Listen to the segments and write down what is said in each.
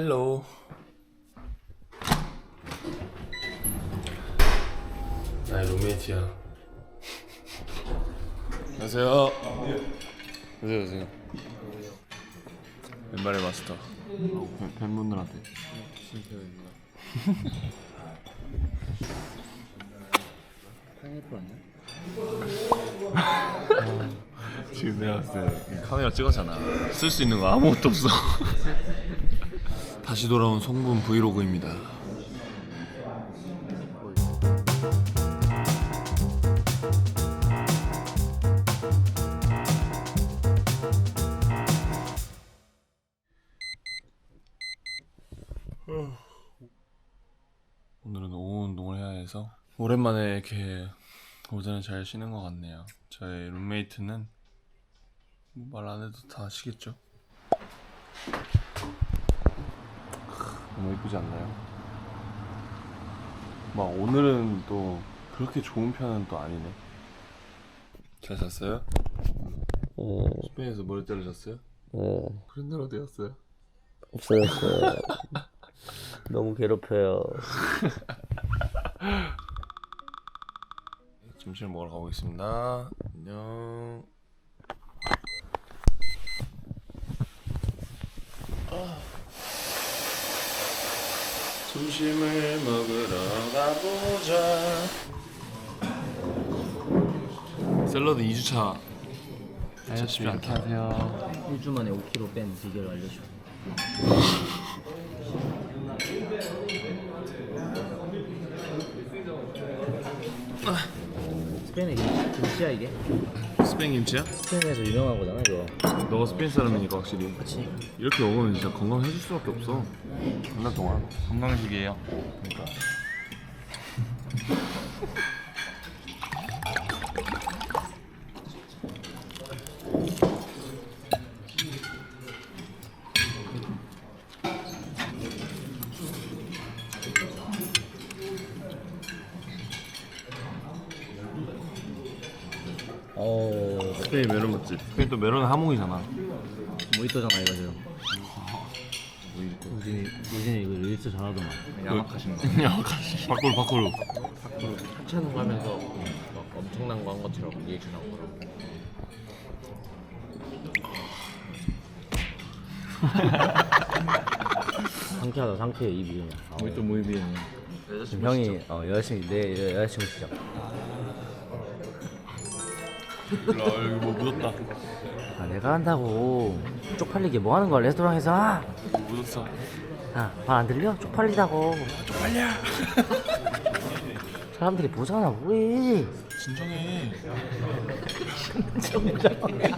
헬로. 나의 룸메이트야. 안녕하세요. 안녕하세요. 안녕하세요. 왼발의 마스터. 팬- 팬분들한테. 지금 내가 봤을 때 카메라 찍었잖아. 쓸 수 있는 거 아무것도 없어. 다시 돌아온 송분 브이로그입니다. 오늘은 오후 운동을 해야 해서 오랜만에 이렇게 오전에 잘 쉬는 것 같네요. 저의 룸메이트는 뭐 말 안 해도 다 아시겠죠? 너무 이쁘지 않나요? 막 오늘은 또 그렇게 좋은 편은 또 아니네. 잘 잤어요? 어, 스페인에서 머리 자르셨어요? 어, 그런 날 어디 갔어요? 없어졌어요. 너무 괴롭혀요. 점심을 먹으러 가보겠습니다. 안녕. 아. 점심을 먹으러 가보자. 샐러드 2주차. 다이어트 이렇게 하세요. 1주 만에 5kg 뺀 비결을 알려줘. 스페인의 김- 김치야 이게? 스페인 김치야? 스페인에서 유명한 거잖아 이거. 너가 스페인 사람이니까 확실히. 그치? 이렇게 먹으면 진짜 건강해질 수밖에 없어. 한달 동안. 건강식이에요. 그러니까. 어, 스페인 메론 맛집. 스페인 또 메론은 하몽이잖아. 모히또잖아 이거 지금. 우진이 우진이 이거 릴스 잘하더만. 야박하신 거. 야, 밖으로 밖으로. 하찮은 거 하면서 막 엄청난 거 한 것처럼 리액션 하고 그러고. 상쾌하다 상쾌해 입이. 아, 우리 또 모임이. 지금 형이 어, 여자친구 내 여자친구 시작. 아 여기 뭐 묻었다. 아 내가 한다고 쪽팔리게 뭐 하는 거야 레스토랑에서 아, 묻었어. 말안 들려? 쪽팔리다고 쪽팔려 사람들이 보잖아 뭐해 진정해.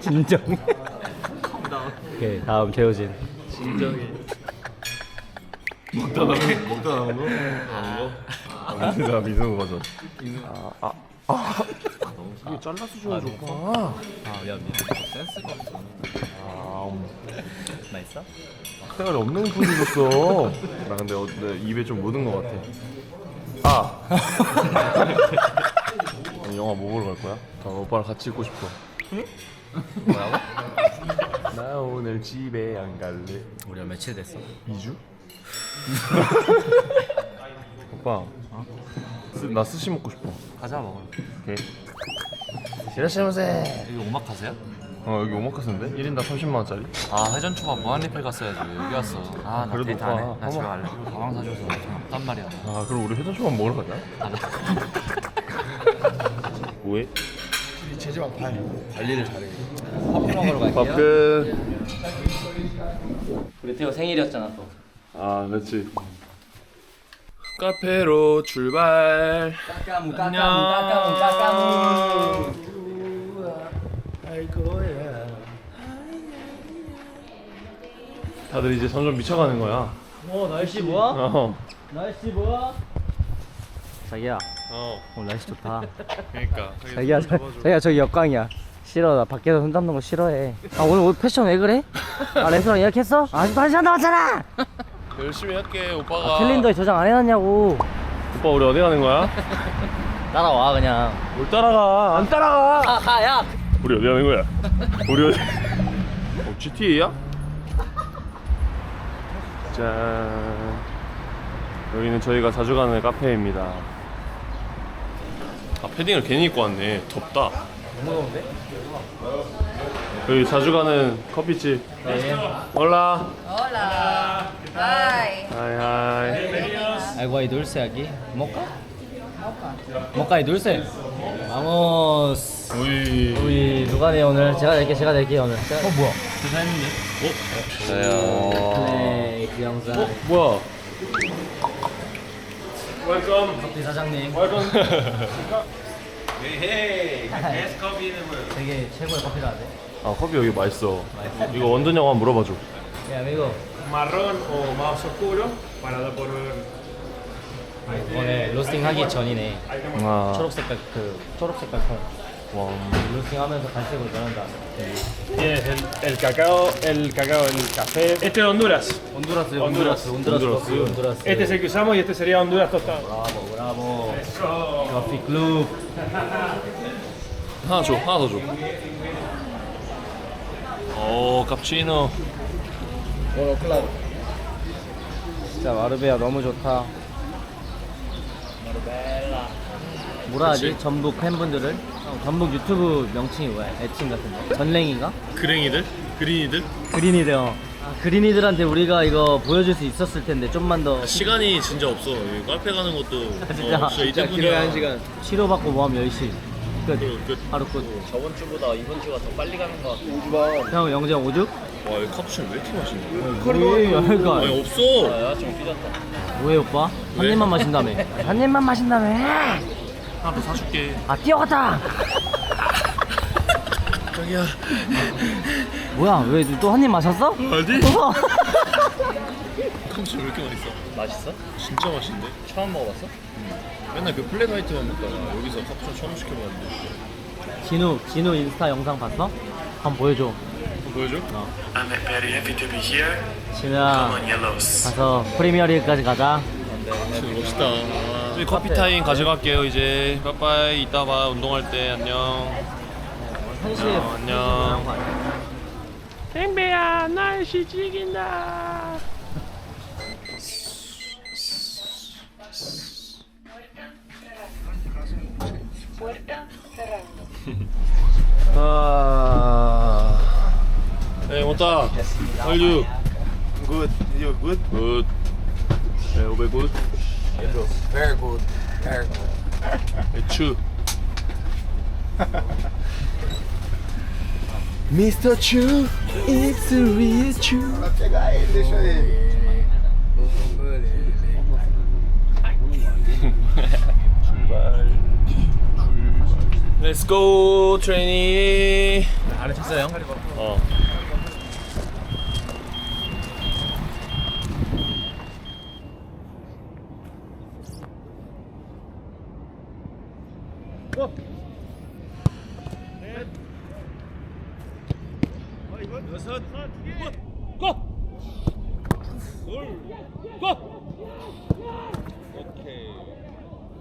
진정해 오케이 다음 재호진 먹다 남은 먹다 남은 거? 아, 민수가 민수 버전. 아, 아, 아. 이게 잘라서 줘야 좋다. 아 미안 미안. 센스가 없어. 아, 맛있어? 색깔이 없는 분이 줬어. 나 근데 어, 내 입에 좀 묻은 것 같아. 아. 아니, 영화 뭐 보러 갈 거야? 나 오빠랑 같이 있고 싶어. 뭐라고? 나 오늘 집에 안 갈래. 우리가 며칠 됐어? 2주? 오빠. 스, 나 스시 먹고 싶어. 가자 먹어. 오케이. 이라시마세. 여기 오마카세야? 어 여기 오마카세인데? 1인당 30만 원짜리? 아 회전 초밥 무한리필 갔어야지 왜 여기 왔어. 아나 그래도 데이트 안 해. 오빠 나 집에 한번- 갈래. 가방 사줘서 돈 없단 말이야. 아 그럼 우리 회전초밥 먹으러 가자. 뭐해? 체지방 발 관리를 잘해. 커피 먹으러 갈게요. 밥 끝. 우리 태호 생일이었잖아 또아 그렇지. 카페로 출발. 까까무 안녕. 까까무 까까무 다들 이제 점점 미쳐가는 거야. 어 날씨 뭐야? 어. 날씨 뭐야? 자기야 어. 오늘 날씨 좋다 그러니까. 자기야 자, 자기야 저기 역광이야 싫어 나 밖에서 손 잡는 거 싫어해 아 오늘 옷 패션 왜 그래? 아 레스토랑 예약했어? 아직도 한 시간 남았잖아 열심히 할게 오빠가. 아, 캘린더에 저장 안 해놨냐고 오빠 우리 어디 가는 거야? 따라와 그냥 뭘 따라가? 안 따라가. 아야 우리 어디 가는 거야? 우리 어디? 어, GTA야? 짠. 여기는 저희가 자주 가는 카페입니다. 아 패딩을 괜히 입고 왔네. 덥다. 너무 더운데? 여기 자주 가는 커피집. 네. 올라. Hola. Bye. 하이 하이. Algo hay dulce aquí. ¿Moca? Moca hay dulce. Vamos. 우이. 우리 누가 내 오늘? 제가 낼게 제가 낼게 오늘. 어 뭐야? 자야. 네, 그 영상. 어 뭐야? 웰컴. 커피 사장님. 웰컴. 되게 최고의 커피라는데. 아 커피 여기 맛있어. 이거 원두냐고 한번 물어봐줘. 예, amigo. marrón o más oscuro para dar por 이번에 로스팅 하기 전이네. 아. 초록 색깔 그 초록 색깔 통. 와. 로스팅 하면서 갈색으로 변한다. Tienes el, el cacao, el cacao, el café. Este es Honduras. 온두라스, 온두라스, 온두라스, 온두라스. 커피, 온두라스. Este es el que usamos y este sería Honduras tostado. 브라보, 브라보. 커피 클럽. 하나 줘. 하나 더 줘. 오 카푸치노. 진짜 마르베아 너무 좋다. 뭐라 하지? 전북 팬분들을? 어, 전북 유튜브 명칭이 뭐야? 애칭 같은 거? 전랭인가? 그랭이들? 그린이들? 그린이들 어. 아, 그린이들한테 우리가 이거 보여줄 수 있었을 텐데 좀만 더 시간이 진짜 없어. 카페 가는 것도 진짜. 어, 진짜 이때뿐이야. 한 시간. 치료받고 모하면 10시 끝 끝. 하루 끝 저번 주보다 이번 주가 더 빨리 가는 것 같아. 형 영재형 오죽? 와 여기 카푸치노 왜 이렇게 맛있냐? 뭐해 아니 그러니까 없어. 여자친구 삐졌다. 뭐해 오빠? 한 왜? 입만 마신다며 한 입만 마신다며 하나 더 사줄게. 아 뛰어갔다 자기야. 뭐야 왜 또 한 입 마셨어? 어디? 어. 카푸치노 왜 이렇게 맛있어? 맛있어? 진짜 맛있는데? 처음 먹어봤어? 맨날 그 플랫 화이트만 먹다가 여기서 카푸치노 처음 시켜봤는데. 진우 진우 인스타 영상 봤어? 한번 보여줘 보여줘? I'm very happy to be here. 진우야 on Yellows. 가서 프리미어리그까지 가자 진짜 멋있다. 저희 커피 타임 가져갈게요 이제. 빠빠이. 이따 봐. 운동할 때 안녕. 한시 어, 안녕. 땡배야, 날씨 죽인다. 아. Hey, Mota. How are you? Good. You good? Good. Hey, Yes. Bro. Very good. Very good. It's true. Mr. Chu, it's a real Chu. Let's go, trainee. 안 했어요? 어. 안에 쳤어요 형?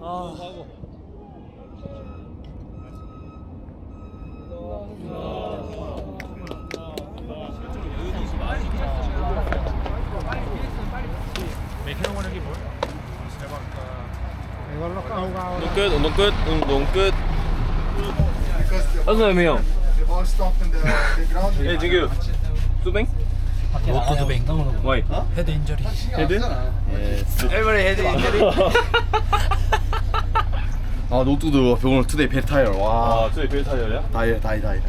어. 운동 끝, 운동 끝, 운동 끝. 어서 오세요. The ball stopped in the, the ground. 예, 진규. 수뱅? 노트 뱅 와이. 헤드 인저리. 헤드? Everybody had it. 아 노트도 병원 투데이 베리 타이어 와 아, 저기 벨 타이어야? 다이 다이 다이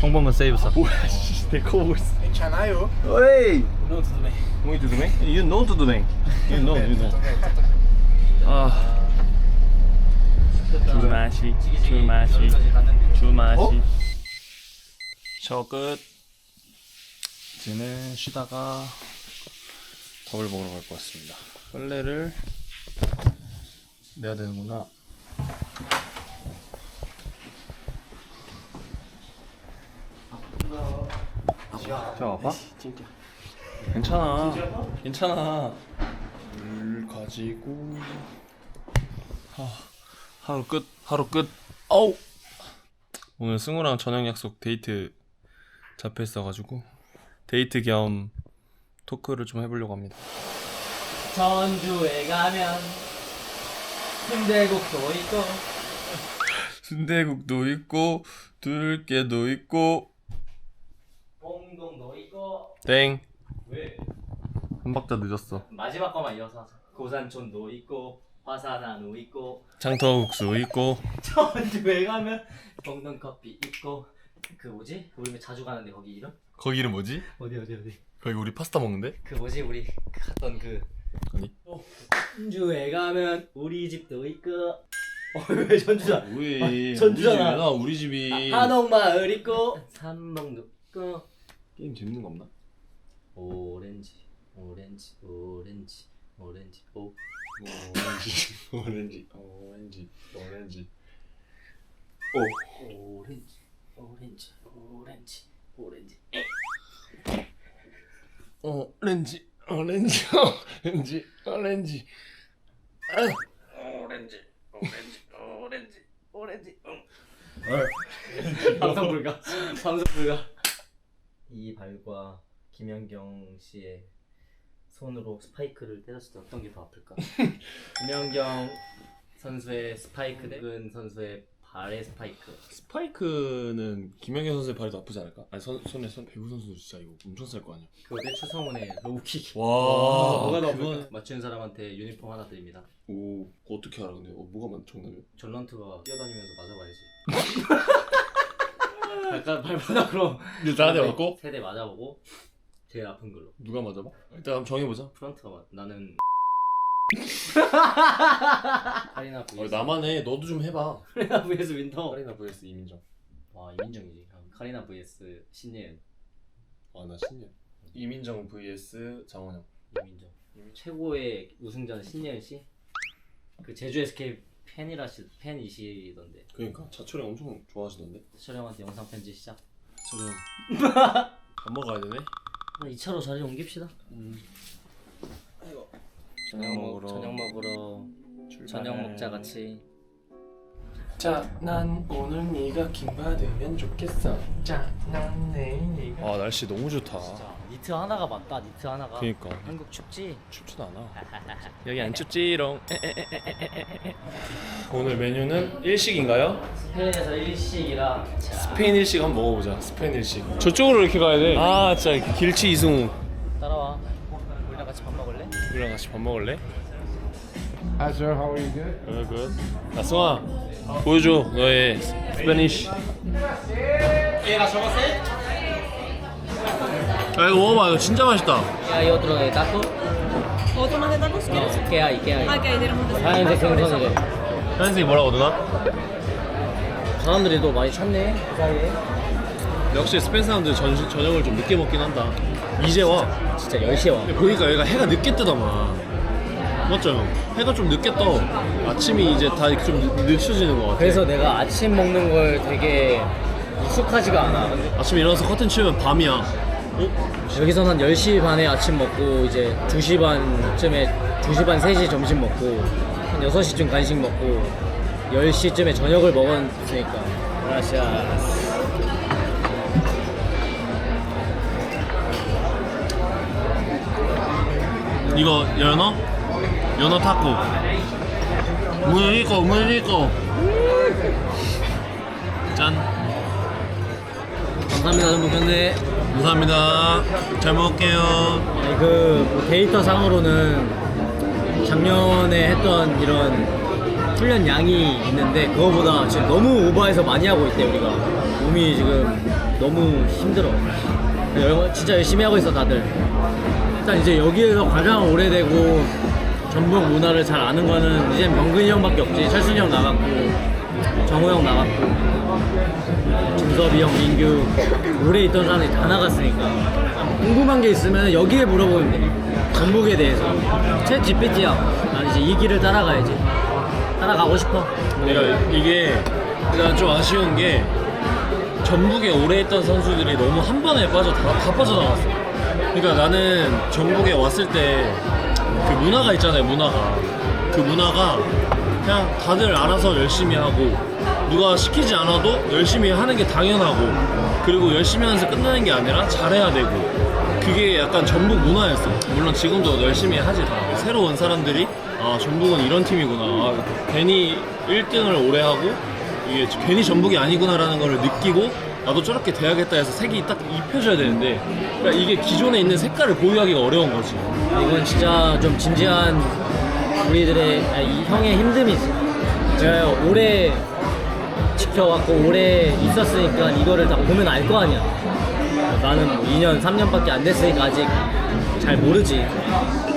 성범은 세이브사 뭐야, 씨. 데코 보고 있어. 괜찮아요? Oi! Muy tudo bem? You know tudo bem. You know, you know. 아. 줄 마시, 줄 마시, 줄 마시. 저 끝. 이제는 쉬다가 밥을 먹으러 갈 것 같습니다. 빨래를 내야 되는구나. 저 아파? 진짜. 괜찮아. 괜찮아. 물 가지고 하, 하루 끝. 하루 끝. 어우. 오늘 승우랑 저녁 약속 데이트 잡혀 있어가지고 데이트 겸 토크를 좀 해보려고 합니다. 전주에 가면 순대국도 있고 순대국도 있고 들깨도 있고 봉동도 있고 땡. 왜? 한 박자 늦었어. 마지막 거만 이어서 하자 고산촌도 있고 화산한우 있고 장터국수 있고 전주에 가면 봉동 커피 있고 그 뭐지? 우리 자주 가는데 거기 이름? 거기 이름 뭐지? 어디 어디 어디 거기 우리 파스타 먹는데? 그 뭐지 우리 갔던 그 아니. 전주에 가면 우리 집도 있고 어왜 전주야 왜? 아, 전주잖아. 우리 집이야, 우리 집이. 한옥마을 있고 삼봉도 있고 게임 재밌는 거 없나? 오렌지 오렌지 오렌지 오렌지 오 오렌지, 오렌지, 오렌지, 오렌지. 오렌지 오렌지 오렌지 오렌지 오렌지, 오렌지, 오렌지, 오렌지. 방송 불가 방송 불가. 이 발과 김연경 씨의 손으로 스파이크를 때렸을 때 어떤 게 더 아플까? 김연경 선수의 스파이크 대은 선수의 발의 스파이크 스파이크는 김영현 선수의 발이 더 아프지 않을까? 아니 손, 손에 손 배구 선수 진짜 이거 엄청 쌀 거 아니야? 그거 대 추성훈의 로우킥 와, 뭐가 더 그건- 아플까? 맞춘 사람한테 유니폼 하나 드립니다 오, 그거 어떻게 알아 근데? 어, 뭐가 많 정답이야? 전런트가 뛰어다니면서 맞아봐야지 약간 발바닥으로 근데 나한테 맞고? 세대 맞아보고 제일 아픈 걸로 누가 맞아봐? 일단 한번 정해보자. 프런트가 맞 나는 카리나 어, vs 나만 해. 너도 좀 해봐. 카리나 vs 윈터 카리나 vs 이민정. 와 이민정이지 그럼 카리나 vs 신예은 아, 나 신년. 이민정 vs 장원영. 이민정 최고의 우승자는 신예은 씨? 그 제주 SK 팬이라시 팬이시던데 그러니까 자초령 엄청 좋아하시던데. 촬영한테 영상 편지 시작 자초령. 밥 먹어야 되네. 2차로 자리 옮깁시다 저녁 먹 먹으러. 저녁 먹으러 저녁 먹자 같이 자, 난 오늘 네가 킹 받으면 좋겠어. 자, 난 내일 네가. 아 날씨 너무 좋다. 진짜 니트 하나가 맞다 니트 하나가 그니까 한국 춥지? 춥지도 않아. 여기 안 춥지롱. 오늘 메뉴는 일식인가요? 스페인에서 일식이라 스페인 일식 한번 먹어보자. 스페인 일식. 저쪽으로 이렇게 가야 돼. 아 진짜 길치 이승우. 따라와 우리랑 같이 밥 먹을래? Hi sir, how are you good? 그래 그. 나승아 보여줘 너의 스페니쉬. 아 이거 먹어봐 이거 진짜 맛있다. 야이 otro de taco? ¿Otro más de tacos quieres? 어, ¿qué hay? ¿qué hay? Ah, que tenemos de 하얀색 생선이래 현승이 뭐라고 누나? 사람들이 또 많이 찾네 그 사이에 역시 스페인 사람들 전, 저녁을 좀 늦게 먹긴 한다. 이제 와. 진짜 10시에 와 보니까 여기가 해가 늦게 뜨더만. 맞죠? 형? 해가 좀 늦게 떠. 아침이 이제 다 좀 늦춰지는 것 같아. 그래서 내가 아침 먹는 걸 되게 익숙하지가 않아 아침에 일어나서 커튼 치우면 밤이야. 어? 여기선 한 10시 반에 아침 먹고 이제 2시 반쯤에 2시 반 3시 점심 먹고 한 6시쯤 간식 먹고 10시쯤에 저녁을 먹었으니까 그라시아스 이거 연어? 연어 타코. 무니코 무니코. 짠. 감사합니다 전부 견네 감사합니다. 잘 먹을게요. 아니 그뭐 데이터 상으로는 작년에 했던 이런 훈련 양이 있는데 그거보다 지금 너무 오버해서 많이 하고 있대 우리가 몸이 지금 너무 힘들어 열- 진짜 열심히 하고 있어 다들 일단 이제 여기에서 가장 오래되고 전북 문화를 잘 아는 거는 이제 병근이 형밖에 없지. 철순이 형 나갔고 정우 형 나갔고 준섭이 형, 민규. 오래 있던 사람들이 다 나갔으니까. 궁금한 게 있으면 여기에 물어보면 돼. 전북에 대해서. 챗 GPT야. 난 이제 이 길을 따라가야지. 따라가고 싶어. 내가 이게 일단 좀 아쉬운 게 전북에 오래 있던 선수들이 너무 한 번에 빠져 다, 다 빠져나갔어. 그러니까 나는 전북에 왔을 때 그 문화가 있잖아요, 문화가. 그 문화가 그냥 다들 알아서 열심히 하고 누가 시키지 않아도 열심히 하는 게 당연하고 그리고 열심히 하면서 끝나는 게 아니라 잘해야 되고 그 그게 약간 전북 문화였어. 물론 지금도 열심히 하지 다. 새로 온 사람들이 아 전북은 이런 팀이구나. 아, 괜히 1등을 오래 하고 이게 괜히 전북이 아니구나라는 걸 느끼고 나도 저렇게 돼야겠다 해서 색이 딱 입혀져야 되는데 그러니까 이게 기존에 있는 색깔을 보유하기가 어려운 거지. 이건 진짜 좀 진지한 우리들의 아, 이 형의 힘듦이지. 제가 오래 지켜왔고 오래 있었으니까 이거를 다 보면 알 거 아니야. 나는 뭐 2년, 3년밖에 안 됐으니까 아직 잘 모르지.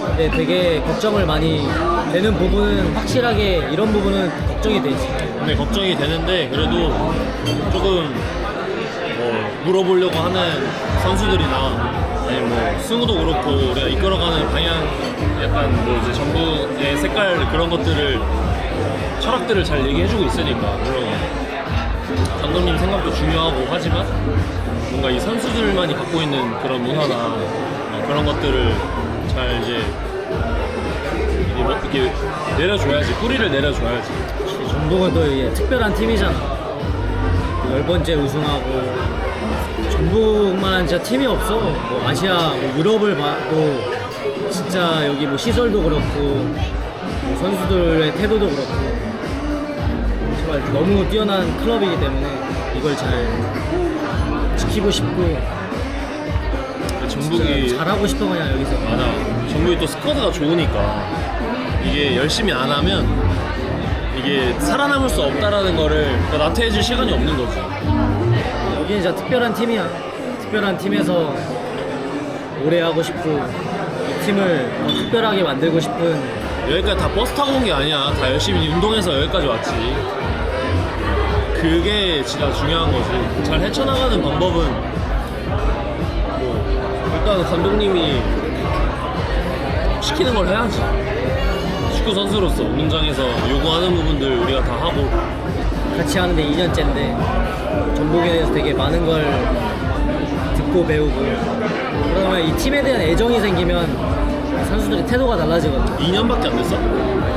근데 되게 걱정을 많이 되는 부분은 확실하게 이런 부분은 걱정이 되지. 근데 걱정이 되는데 그래도 조금 뭐 물어보려고 하는 선수들이나 뭐 승우도 그렇고 우리가 이끌어가는 방향 약간 뭐 이제 전북의 색깔 그런 것들을 철학들을 잘 얘기해주고 있으니까 물론 감독님 생각도 중요하고 하지만 뭔가 이 선수들만이 갖고 있는 그런 문화나 어, 그런 것들을 잘 이제 이게 뭐 이렇게 내려줘야지 뿌리를 내려줘야지 또 이게 특별한 팀이잖아. 열 번째 우승하고 전북만한 진짜 팀이 없어. 뭐 아시아, 뭐 유럽을 봐도 진짜 여기 뭐 시설도 그렇고 뭐 선수들의 태도도 그렇고 정말 너무 뛰어난 클럽이기 때문에 이걸 잘 지키고 싶고 전북이 진짜 잘하고 싶어 그냥 여기서. 맞아. 전북이 또 스쿼드가 좋으니까 이게 열심히 안 하면 이게 살아남을 수 없다라는 거를 더 나태해질 시간이 없는 거지. 여기는 진짜 특별한 팀이야. 특별한 팀에서 오래 하고 싶고 이 팀을 더 특별하게 만들고 싶은 여기까지 다 버스 타고 온 게 아니야. 다 열심히 운동해서 여기까지 왔지. 그게 진짜 중요한 거지. 잘 헤쳐나가는 방법은 뭐 일단 감독님이 시키는 걸 해야지. 축구 선수로서 운동장에서 요구하는 부분들 우리가 다 하고 같이 하는데 2년째인데 전북에 대해서 되게 많은 걸 듣고 배우고. 그러면 이 팀에 대한 애정이 생기면 선수들의 태도가 달라지거든 2년밖에 안 됐어?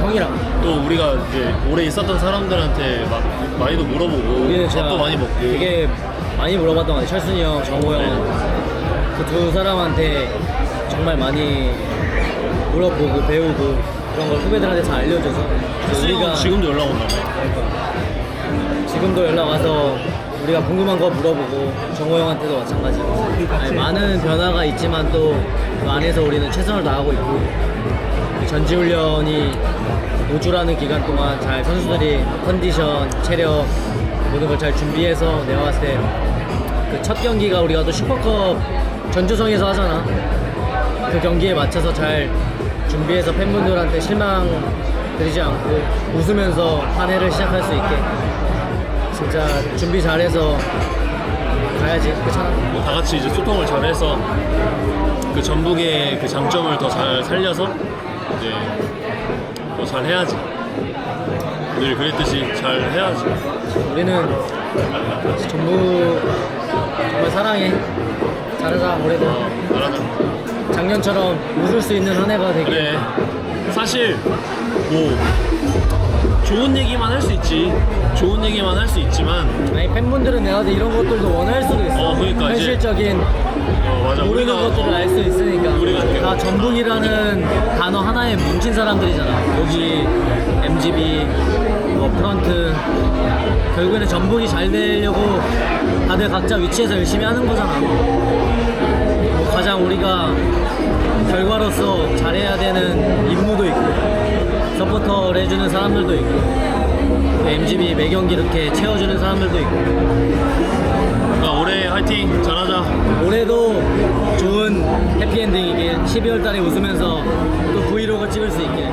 형이랑. 또 우리가 이제 오래 있었던 사람들한테 막 많이도 물어보고 우리는 진짜 밥도 많이 먹고. 되게 많이 물어봤던 것 같아요. 철순이 형, 정호 네. 형그 두 사람한테 정말 많이 물어보고 배우고 그런 걸 후배들한테 잘 알려줘서 그래서 우리가 지금도 연락 온다고 그러니까 지금도 연락 와서 우리가 궁금한 거 물어보고 정호 형한테도 마찬가지고 아니, 많은 변화가 있지만 또 그 안에서 우리는 최선을 다하고 있고 이 전지훈련이 5주라는 기간 동안 잘 선수들이 컨디션, 체력 모든 걸 잘 준비해서 내가 봤을 때 그 첫 경기가 우리가 또 슈퍼컵 전주성에서 하잖아. 그 경기에 맞춰서 잘 준비해서 팬분들한테 실망 드리지 않고 웃으면서 한 해를 시작할 수 있게 진짜 준비 잘해서 가야지. 그렇잖아. 뭐다 같이 이제 소통을 잘해서 그 전북의 그 장점을 더 잘 살려서 이제 더 잘 해야지. 늘 그랬듯이 잘 해야지. 우리는 전부 정말 사랑해. 잘하자 올해도. 잘하자. 작년처럼 웃을 수 있는 한 해가 되길. 그래. 사실 뭐 좋은 얘기만 할 수 있지. 좋은 얘기만 할 수 있지만. 아니 팬분들은 내가 때 이런 것들도 원할 수도 있어. 어, 그러니까 이제- 현실적인 어 맞아. 모르는 우리가 것들을 알 수 있으니까. 우리가 이렇게 다 전북이라는 단어 하나에 뭉친 사람들이잖아. 여기 MGB 뭐 프런트. 결국에는 전북이 잘 되려고 다들 각자 위치에서 열심히 하는 거잖아 해주는 사람들도 있고 또 MGB 매경기 이렇게 채워주는 사람들도 있고. 그러니까 올해 화이팅! 잘하자. 올해도 좋은 해피엔딩이길 12월 달에 웃으면서 또 브이로그 찍을 수 있게